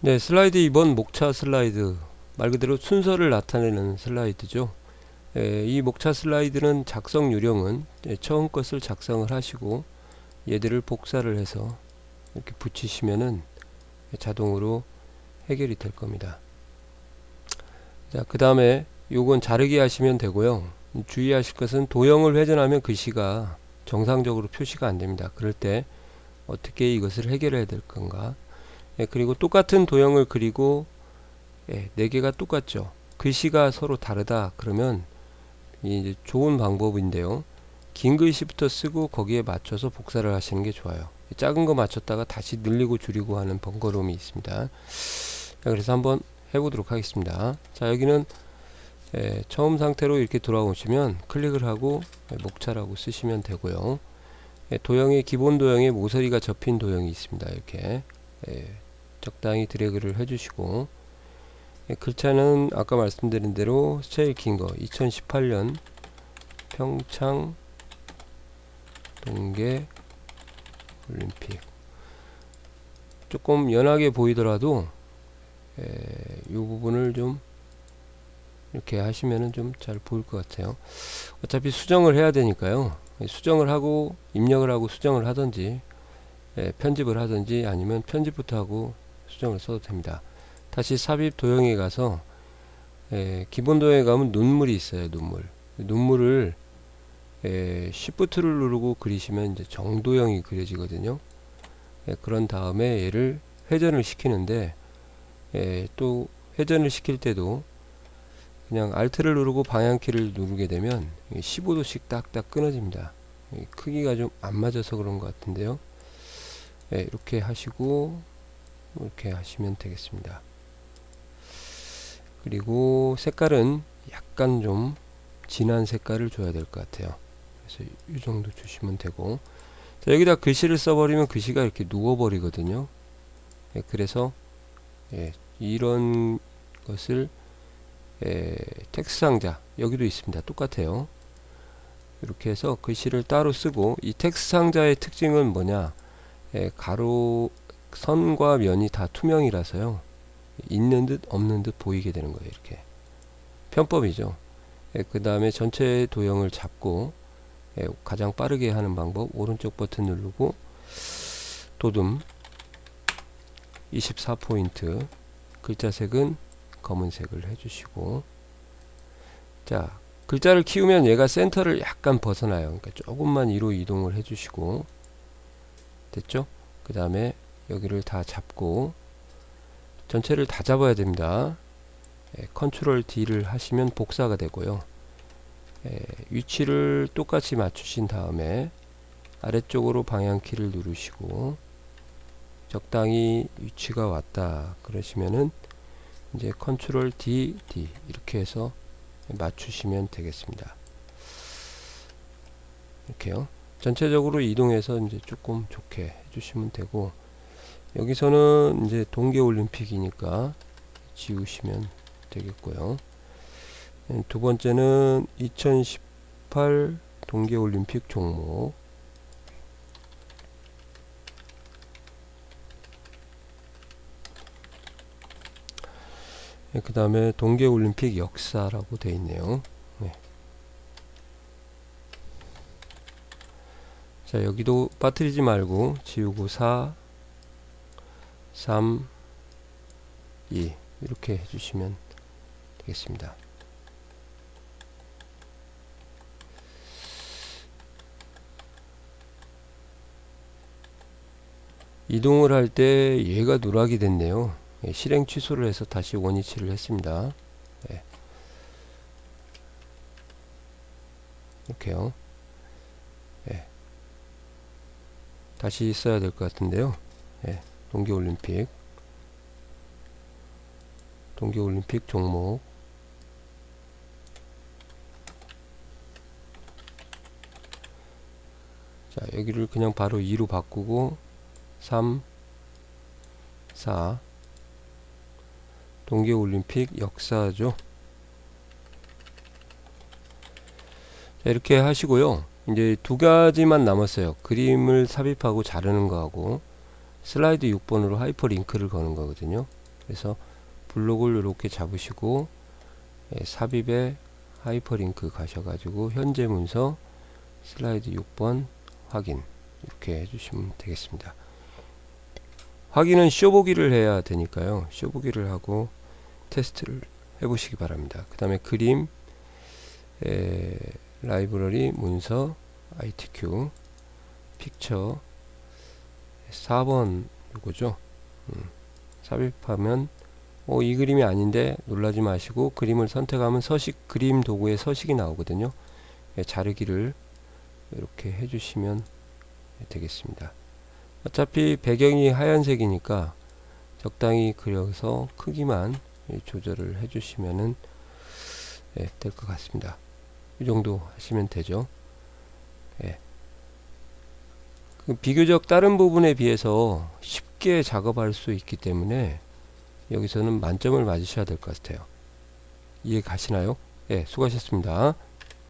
네, 슬라이드 2번 목차 슬라이드 말 그대로 순서를 나타내는 슬라이드죠. 에, 이 목차 슬라이드는 작성 요령은 예, 처음 것을 작성을 하시고 얘들을 복사를 해서 이렇게 붙이시면은 자동으로 해결이 될 겁니다. 자, 그 다음에 요건 자르기 하시면 되고요. 주의하실 것은 도형을 회전하면 글씨가 정상적으로 표시가 안 됩니다. 그럴 때 어떻게 이것을 해결해야 될 건가 예, 그리고 똑같은 도형을 그리고 예, 네 개가 똑같죠. 글씨가 서로 다르다 그러면 이제 좋은 방법인데요. 긴 글씨부터 쓰고 거기에 맞춰서 복사를 하시는 게 좋아요. 작은 거 맞췄다가 다시 늘리고 줄이고 하는 번거로움이 있습니다. 자, 그래서 한번 해보도록 하겠습니다. 자 여기는 예, 처음 상태로 이렇게 돌아오시면 클릭을 하고 예, 목차라고 쓰시면 되고요. 예, 도형의 기본 도형에 모서리가 접힌 도형이 있습니다. 이렇게 예, 적당히 드래그를 해주시고 예, 글자는 아까 말씀드린 대로 제일 긴 거 2018년 평창 동계 올림픽. 조금 연하게 보이더라도 에, 이 부분을 좀 이렇게 하시면은 좀 잘 보일 것 같아요. 어차피 수정을 해야 되니까요. 수정을 하고 입력을 하고 수정을 하든지 에, 편집을 하든지 아니면 편집부터 하고 수정을 써도 됩니다. 다시 삽입 도형에 가서 에, 기본 도형에 가면 눈물이 있어요 눈물. 눈물을 에, Shift를 누르고 그리시면 이제 정도형이 그려지거든요. 에, 그런 다음에 얘를 회전을 시키는데 에, 또 회전을 시킬 때도 그냥 Alt를 누르고 방향키를 누르게 되면 15도씩 딱딱 끊어집니다. 크기가 좀 안 맞아서 그런 것 같은데요. 예, 이렇게 하시고 이렇게 하시면 되겠습니다. 그리고 색깔은 약간 좀 진한 색깔을 줘야 될 것 같아요. 그래서 이 정도 주시면 되고. 자, 여기다 글씨를 써버리면 글씨가 이렇게 누워 버리거든요. 예, 그래서 예, 이런 것을 예, 텍스트 상자 여기도 있습니다. 똑같아요. 이렇게 해서 글씨를 따로 쓰고 이 텍스트 상자의 특징은 뭐냐? 예, 가로 선과 면이 다 투명이라서요. 있는 듯 없는 듯 보이게 되는 거예요 이렇게. 편법이죠. 예, 그 다음에 전체 도형을 잡고 예, 가장 빠르게 하는 방법 오른쪽 버튼 누르고 도둠 24포인트 글자색은 검은색을 해주시고. 자 글자를 키우면 얘가 센터를 약간 벗어나요. 그러니까 조금만 위로 이동을 해주시고. 됐죠? 그 다음에 여기를 다 잡고 전체를 다 잡아야 됩니다 예, 컨트롤 D를 하시면 복사가 되고요 예, 위치를 똑같이 맞추신 다음에 아래쪽으로 방향키를 누르시고 적당히 위치가 왔다 그러시면은 이제 컨트롤 D, D 이렇게 해서 맞추시면 되겠습니다. 이렇게요. 전체적으로 이동해서 이제 조금 좋게 해주시면 되고 여기서는 이제 동계올림픽이니까 지우시면 되겠고요. 두 번째는 2018 동계올림픽 종목 그 다음에 동계올림픽 역사라고 되어 있네요. 네. 자 여기도 빠뜨리지 말고 지우고 4 3 2 이렇게 해주시면 되겠습니다. 이동을 할 때 얘가 누락이 됐네요. 예, 실행 취소를 해서 다시 원위치를 했습니다. 예. 이렇게요. 예. 다시 써야 될 것 같은데요. 예. 동계올림픽 동계올림픽 종목. 자 여기를 그냥 바로 2로 바꾸고 3 4 동계올림픽 역사죠. 자, 이렇게 하시고요. 이제 두 가지만 남았어요. 그림을 삽입하고 자르는 거하고 슬라이드 6번으로 하이퍼링크를 거는 거거든요 그래서 블록을 이렇게 잡으시고 예, 삽입에 하이퍼링크 가셔가지고 현재 문서 슬라이드 6번 확인 이렇게 해주시면 되겠습니다. 확인은 쇼보기를 해야 되니까요. 쇼보기를 하고 테스트를 해보시기 바랍니다. 그 다음에 그림, 에, 라이브러리, 문서, ITQ, 픽처 4번 이거죠. 음, 삽입하면 어, 이 그림이 아닌데 놀라지 마시고 그림을 선택하면 서식 그림 도구에 서식이 나오거든요. 예, 자르기를 이렇게 해주시면 되겠습니다. 어차피 배경이 하얀색이니까 적당히 그려서 크기만 조절을 해주시면은 예, 될 것 같습니다. 이 정도 하시면 되죠. 예. 그 비교적 다른 부분에 비해서 쉽게 작업할 수 있기 때문에 여기서는 만점을 맞으셔야 될 것 같아요. 이해 가시나요? 예, 수고하셨습니다.